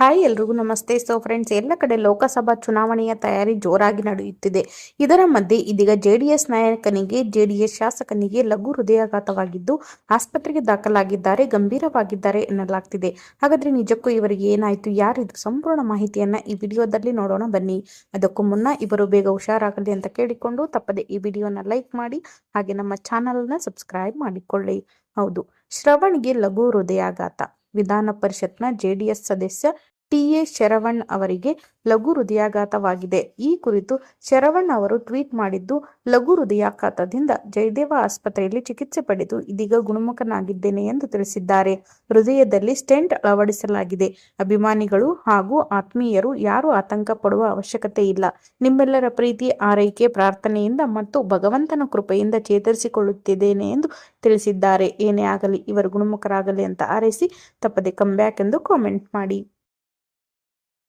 Hi ಎಲ್ರಿಗೂ ನಮಸ್ತೆ. So friends ಎಲ್ಲ ಕಡೆ ಲೋಕಸಭಾ ಚುನಾವಣೆಯ ತಯಾರಿ ಜೋರಾಗಿ ನಡೆಯುತ್ತಿದೆ. ಇದರ ಮಧ್ಯೆ ಇದೀಗ ಜೆಡಿಎಸ್ ನಾಯಕನಿಗೆ, ಜೆಡಿಎಸ್ ಶಾಸಕನಿಗೆ ಲಘು ಹೃದಯಾಘಾತವಾಗಿದ್ದು, ಆಸ್ಪತ್ರೆಗೆ ದಾಖಲಾಗಿದ್ದಾರೆ, ಗಂಭೀರವಾಗಿದ್ದಾರೆ ಎನ್ನಲಾಗ್ತಿದೆ. ಹಾಗಾದ್ರೆ ನಿಜಕ್ಕೂ ಇವರಿಗೆ ಏನಾಯಿತು? ಯಾರಿದು ಸಂಪೂರ್ಣ ಮಾಹಿತಿಯನ್ನ ಈ ವಿಡಿಯೋದಲ್ಲಿ ನೋಡೋಣ ಬನ್ನಿ. ಅದಕ್ಕೂ ಮುನ್ನ ಇವರು ಬೇಗ ಹುಷಾರಾಗಲಿ ಅಂತ ಕೇಳಿಕೊಂಡು ತಪ್ಪದೆ ಈ ವಿಡಿಯೋನ ಲೈಕ್ ಮಾಡಿ, ಹಾಗೆ ನಮ್ಮ ಚಾನಲ್ನ ಸಬ್ಸ್ಕ್ರೈಬ್ ಮಾಡಿಕೊಳ್ಳಿ. ಹೌದು, ಶ್ರವಣ್ಗೆ ಲಘು ಹೃದಯಾಘಾತ. ವಿಧಾನ ಪರಿಷತ್ನ ಜೆಡಿಎಸ್ ಸದಸ್ಯ ಟಿಎ ಶರವಣ್ ಅವರಿಗೆ ಲಘು ಹೃದಯಾಘಾತವಾಗಿದೆ. ಈ ಕುರಿತು ಶರವಣ್ ಅವರು ಟ್ವೀಟ್ ಮಾಡಿದ್ದು, ಲಘು ಹೃದಯಾಘಾತದಿಂದ ಜಯದೇವ ಆಸ್ಪತ್ರೆಯಲ್ಲಿ ಚಿಕಿತ್ಸೆ ಪಡೆದು ಇದೀಗ ಗುಣಮುಖನಾಗಿದ್ದೇನೆ ಎಂದು ತಿಳಿಸಿದ್ದಾರೆ. ಹೃದಯದಲ್ಲಿ ಸ್ಟೆಂಟ್ ಅಳವಡಿಸಲಾಗಿದೆ. ಅಭಿಮಾನಿಗಳು ಹಾಗೂ ಆತ್ಮೀಯರು ಯಾರು ಆತಂಕ ಪಡುವ ಅವಶ್ಯಕತೆ ಇಲ್ಲ. ನಿಮ್ಮೆಲ್ಲರ ಪ್ರೀತಿ, ಆರೈಕೆ, ಪ್ರಾರ್ಥನೆಯಿಂದ ಮತ್ತು ಭಗವಂತನ ಕೃಪೆಯಿಂದ ಚೇತರಿಸಿಕೊಳ್ಳುತ್ತಿದ್ದೇನೆ ಎಂದು ತಿಳಿಸಿದ್ದಾರೆ. ಏನೇ ಆಗಲಿ, ಇವರು ಗುಣಮುಖರಾಗಲಿ ಅಂತ ಆರೈಸಿ ತಪ್ಪದೆ ಕಮ್ ಎಂದು ಕಾಮೆಂಟ್ ಮಾಡಿ.